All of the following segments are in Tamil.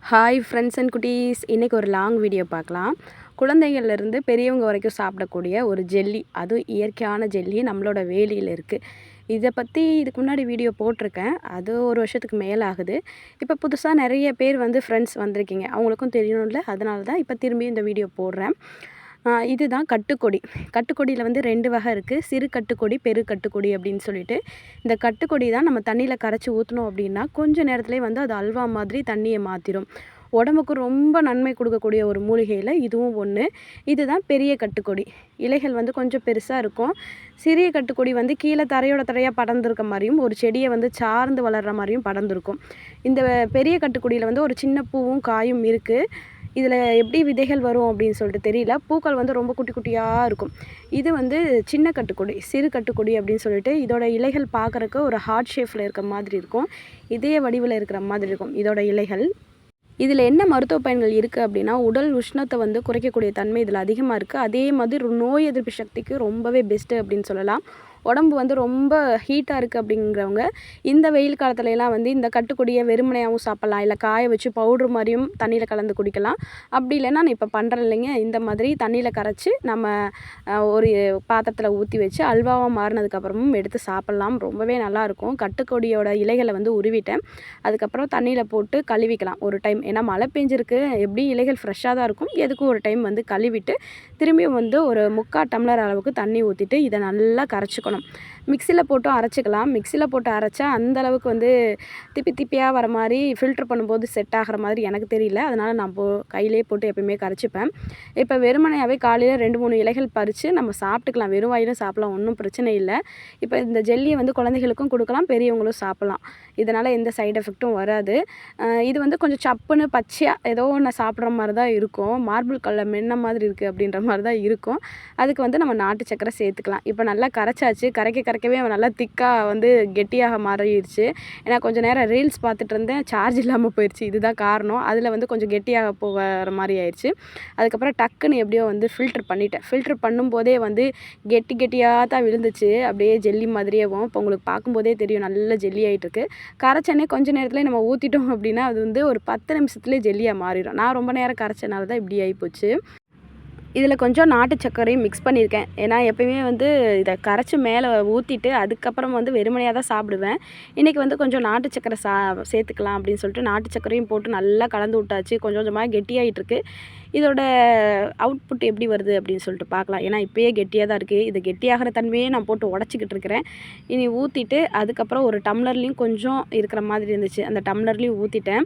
ஹாய் ஃப்ரெண்ட்ஸ் அண்ட் குட்டீஸ். இன்றைக்கி ஒரு லாங் வீடியோ பார்க்கலாம். குழந்தைகள்லேருந்து பெரியவங்க வரைக்கும் சாப்பிடக்கூடிய ஒரு ஜெல்லி. அதுவும் இயற்கையான ஜெல்லி நம்மளோட வேலியில் இருக்குது இதை பற்றி இதுக்கு முன்னாடி வீடியோ போட்டிருக்கேன். அது ஒரு வருஷத்துக்கு மேலே ஆகுது. இப்போ புதுசாக நிறைய பேர் வந்து ஃப்ரெண்ட்ஸ் வந்திருக்கீங்க. அவங்களுக்கும் தெரியணும்ல. அதனால தான் இப்போ திரும்பி இந்த வீடியோ போடுறேன். இதுதான் கட்டுக்கொடி. கட்டுக்கொடியில் வந்து ரெண்டு வகை இருக்குது சிறு கட்டுக்கொடி பெரு கட்டுக்கொடி அப்படின்னு சொல்லிட்டு. இந்த கட்டுக்கொடி தான் நம்ம தண்ணியில் கரைச்சி ஊற்றினோம் அப்படின்னா கொஞ்சம் நேரத்துலேயே வந்து அது அல்வா மாதிரி தண்ணியை மாற்றிடும் உடம்புக்கு ரொம்ப நன்மை கொடுக்கக்கூடிய ஒரு மூலிகையில் இதுவும் ஒன்று இதுதான் பெரிய கட்டுக்கொடி. இலைகள் வந்து கொஞ்சம் பெருசாக இருக்கும். சிறிய கட்டுக்கொடி வந்து கீழே தரையோட தரையாக படர்ந்துருக்க மாதிரியும் ஒரு செடியை வந்து சார்ந்து வளர்கிற மாதிரியும் படர்ந்துருக்கும். இந்த பெரிய கட்டுக்கொடியில் வந்து ஒரு சின்ன பூவும் காயும் இருக்குது இதில் எப்படி விதைகள் வரும் அப்படின்னு சொல்லிட்டு தெரியல. பூக்கள் வந்து ரொம்ப குட்டி குட்டியாக இருக்கும். இது வந்து சின்ன கட்டுக்கொடி சிறு கட்டுக்கொடி அப்படின்னு சொல்லிட்டு இதோட இலைகள் பார்க்குறக்கு ஒரு ஹார்ட் ஷேப்பில் இருக்கிற மாதிரி இருக்கும். இதே வடிவில் இருக்கிற மாதிரி இருக்கும் இதோட இலைகள். இதில் என்ன மருத்துவ பயன்கள் இருக்குது அப்படின்னா உடல் உஷ்ணத்தை வந்து குறைக்கக்கூடிய தன்மை இதில் அதிகமாக இருக்குது அதே மாதிரி நோய் எதிர்ப்பு சக்திக்கு ரொம்பவே பெஸ்ட்டு அப்படின்னு சொல்லலாம். உடம்பு வந்து ரொம்ப ஹீட்டாக இருக்குது அப்படிங்கிறவங்க இந்த வெயில் காலத்துலலாம் வந்து இந்த கட்டுக்குடியை வெறுமனையாகவும் சாப்பிட்லாம். இல்லை காய வச்சு பவுட்ரு மாதிரியும் தண்ணியில் கலந்து குடிக்கலாம். அப்படி இல்லைன்னா நான் இப்போ பண்ணுறேன் இல்லைங்க. இந்த மாதிரி தண்ணியில் கரைச்சி நம்ம ஒரு பாத்திரத்தில் ஊற்றி வச்சு அல்வாவாக மாறினதுக்கப்புறமும் எடுத்து சாப்பிட்லாம். ரொம்பவே நல்லாயிருக்கும் கட்டுக்கொடியோட இலைகளை வந்து உருவிட்டேன். அதுக்கப்புறம் தண்ணியில் போட்டு கழுவிக்கலாம் ஒரு டைம் ஏன்னா மழை பெஞ்சிருக்கு. எப்படி இலைகள் ஃப்ரெஷ்ஷாக தான் இருக்கும். எதுக்கும் ஒரு டைம் வந்து கழுவிட்டு திரும்பியும் வந்து ஒரு முக்கால் டம்ளர் அளவுக்கு தண்ணி ஊற்றிட்டு இதை நல்லா கரைச்சிக்கணும். வச்சுக்கணும் மிக்சியில் போட்டும் அரைச்சிக்கலாம். மிக்சியில் போட்டு அரைச்சா அந்தளவுக்கு வந்து திப்பி திப்பியாக வர மாதிரி ஃபில்ட்ரு பண்ணும்போது செட் ஆகிற மாதிரி எனக்கு தெரியல. அதனால் நான் போ கையிலே போட்டு எப்பயுமே கரைச்சிப்பேன். இப்போ வெறுமனையாகவே காலையில் ரெண்டு மூணு இலைகள் பறித்து நம்ம சாப்பிட்டுக்கலாம். வெறும் வாயிலும் சாப்பிட்லாம். ஒன்றும் பிரச்சனை இல்லை. இப்போ இந்த ஜெல்லியை வந்து குழந்தைகளுக்கும் கொடுக்கலாம். பெரியவங்களும் சாப்பிட்லாம். இதனால் எந்த சைடு எஃபெக்ட்டும் வராது. இது வந்து கொஞ்சம் சப்புன்னு பச்சையாக ஏதோ ஒன்று சாப்பிட்ற மாதிரி தான் இருக்கும். மார்பிள் கல்ல மென்ன மாதிரி இருக்குது அப்படின்ற மாதிரி தான் இருக்கும். அதுக்கு வந்து நம்ம நாட்டு சக்கரை சேர்த்துக்கலாம். இப்போ நல்லா கரைச்சாச்சு ஆயிடுச்சு கரைக்க கரைக்கவே அவன் நல்லா திக்காக வந்து கெட்டியாக மாறிடுச்சு. ஏன்னா கொஞ்சம் நேரம் ரீல்ஸ் பார்த்துட்டு இருந்தேன். சார்ஜ் இல்லாமல் போயிடுச்சு இதுதான் காரணம். அதில் வந்து கொஞ்சம் கெட்டியாக போகிற மாதிரி ஆயிடுச்சு அதுக்கப்புறம் டக்குன்னு எப்படியோ வந்து ஃபில்ட்ரு பண்ணிட்டேன். ஃபில்ட்ரு பண்ணும்போதே வந்து கெட்டி கெட்டியாக தான் விழுந்துச்சு. அப்படியே ஜெல்லி மாதிரியேவும் இப்போ உங்களுக்கு பார்க்கும்போதே தெரியும். நல்ல ஜெல்லி ஆகிட்டுருக்கு கரைச்சனே கொஞ்சம் நேரத்தில் நம்ம ஊற்றிட்டோம் அப்படின்னா அது வந்து ஒரு பத்து நிமிஷத்துலேயே ஜெல்லியாக மாறிடும். நான் ரொம்ப நேரம் கரைச்சனால தான் இப்படி ஆகிப்போச்சு இதில் கொஞ்சம் நாட்டு சர்க்கரையும் மிக்ஸ் பண்ணியிருக்கேன். ஏன்னா எப்பயுமே வந்து இதை கரைச்சி மேலே ஊற்றிட்டு அதுக்கப்புறம் வந்து வெறுமனையாக தான் சாப்பிடுவேன். இன்றைக்கி வந்து கொஞ்சம் நாட்டு சக்கரை சா சேர்த்துக்கலாம் அப்படின்னு சொல்லிட்டு நாட்டு சர்க்கரையும் போட்டு நல்லா கலந்து விட்டாச்சு. கொஞ்சம் கொஞ்சமாக கெட்டியாகிட்டுருக்கு இதோட அவுட்புட் எப்படி வருது அப்படின்னு சொல்லிட்டு பார்க்கலாம். ஏன்னா இப்போயே கெட்டியாக தான் இருக்குது இது கெட்டியாகிற தன்மையே நான் போட்டு உடச்சிக்கிட்டு இருக்கிறேன். இனி ஊற்றிட்டு அதுக்கப்புறம் ஒரு டம்ளர்லேயும் கொஞ்சம் இருக்கிற மாதிரி இருந்துச்சு. அந்த டம்ளர்லேயும் ஊற்றிட்டேன்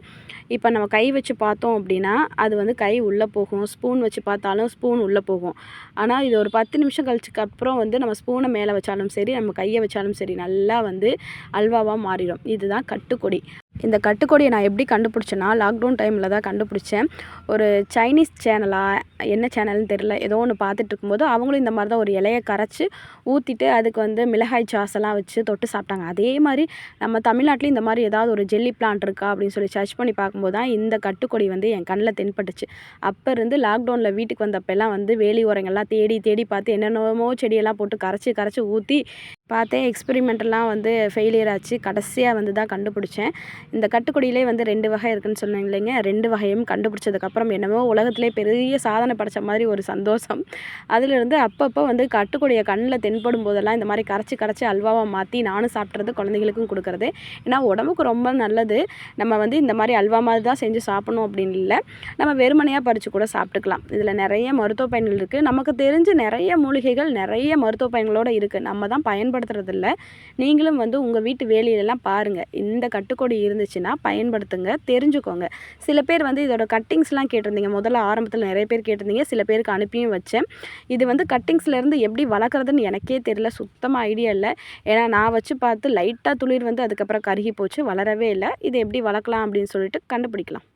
இப்போ நம்ம கை வச்சு பார்த்தோம் அப்படின்னா அது வந்து கை உள்ளே போகும். ஸ்பூன் வச்சு பார்த்தாலும் ஸ்பூன் உள்ளே போகும். ஆனால் இது ஒரு பத்து நிமிஷம் கழிச்சுக்கு அப்புறம் வந்து நம்ம ஸ்பூனை மேலே வச்சாலும் சரி நம்ம கையை வச்சாலும் சரி நல்லா வந்து அல்வாவாக மாறிடும். இதுதான் கட்டுக்கொடி. இந்த கட்டுக்கொடியை நான் எப்படி கண்டுபிடிச்சேன்னா லாக்டவுன் டைமில் தான் கண்டுபிடிச்சேன். ஒரு சைனீஸ் சேனலாக என்ன சேனல்னு தெரில ஏதோ ஒன்று பார்த்துட்டு இருக்கும்போது அவங்களும் இந்த மாதிரி தான் ஒரு இலையை கரைச்சி ஊற்றிட்டு அதுக்கு வந்து மிளகாய் சாஸெல்லாம் வச்சு தொட்டு சாப்பிட்டாங்க. அதே மாதிரி நம்ம தமிழ்நாட்டிலையும் இந்த மாதிரி ஏதாவது ஒரு ஜெல்லி பிளான்ட் இருக்கா அப்படின்னு சொல்லி சர்ச் பண்ணி பார்க்கும்போது தான் இந்த கட்டுக்கொடி வந்து என் கண்ணில் தென்பட்டுச்சு. அப்போ இருந்து லாக்டவுனில் வீட்டுக்கு வந்தப்பெல்லாம் வந்து வேலி உரங்கள்லாம் தேடி தேடி பார்த்து என்னென்னமோ செடியெல்லாம் போட்டு கரைச்சி கரைச்சி ஊற்றி பார்த்தேன். எக்ஸ்பெரிமெண்ட்டெல்லாம் வந்து ஃபெயிலியர் ஆச்சு. கடைசியாக வந்து தான் கண்டுபிடிச்சேன். இந்த கட்டுக்கொடியிலே வந்து ரெண்டு வகை இருக்குதுன்னு சொன்னேன் இல்லைங்க. ரெண்டு வகையும் கண்டுபிடிச்சதுக்கப்புறம் என்னமோ உலகத்திலே பெரிய சாதனை படைத்த மாதிரி ஒரு சந்தோஷம். அதிலிருந்து அப்பப்போ வந்து கட்டுக்கொடியை கண்ணில் தென்படும் போதெல்லாம் இந்த மாதிரி கரைச்சி கரைச்சி அல்வாவாக மாற்றி நானும் சாப்பிட்றது குழந்தைகளுக்கும் கொடுக்குறது. ஏன்னா உடம்புக்கு ரொம்ப நல்லது. நம்ம வந்து இந்த மாதிரி அல்வா மாதிரி தான் செஞ்சு சாப்பிடணும் அப்படின்னு இல்லை. நம்ம வெறுமனையாக பறித்து கூட சாப்பிட்டுக்கலாம். இதில் நிறைய மருத்துவ பயன்கள் இருக்குது நமக்கு தெரிஞ்சு நிறைய மூலிகைகள் நிறைய மருத்துவ பயன்களோடு இருக்குது நம்ம தான் பயன்படுத்த பயன்படுத்துறதில்ல. நீங்களும் வந்து உங்கள் வீட்டு வேலையிலலாம் பாருங்கள் இந்த கட்டுக்கொடி இருந்துச்சுன்னா பயன்படுத்துங்க தெரிஞ்சுக்கோங்க. சில பேர் வந்து இதோட கட்டிங்ஸ்லாம் கேட்டிருந்தீங்க. முதல்ல ஆரம்பத்தில் நிறைய பேர் கேட்டிருந்தீங்க. சில பேருக்கு அனுப்பியும் வச்சேன். இது வந்து கட்டிங்ஸ்லேருந்து எப்படி வளர்க்குறதுன்னு எனக்கே தெரியல. சுத்தமாக ஐடியா இல்லை. ஏன்னா நான் வச்சு பார்த்து லைட்டாக துளிர் வந்து அதுக்கப்புறம் கருகி போச்சு. வளரவே இல்லை. இது எப்படி வளர்க்கலாம் அப்படின்னு சொல்லிட்டு கண்டுபிடிக்கலாம்.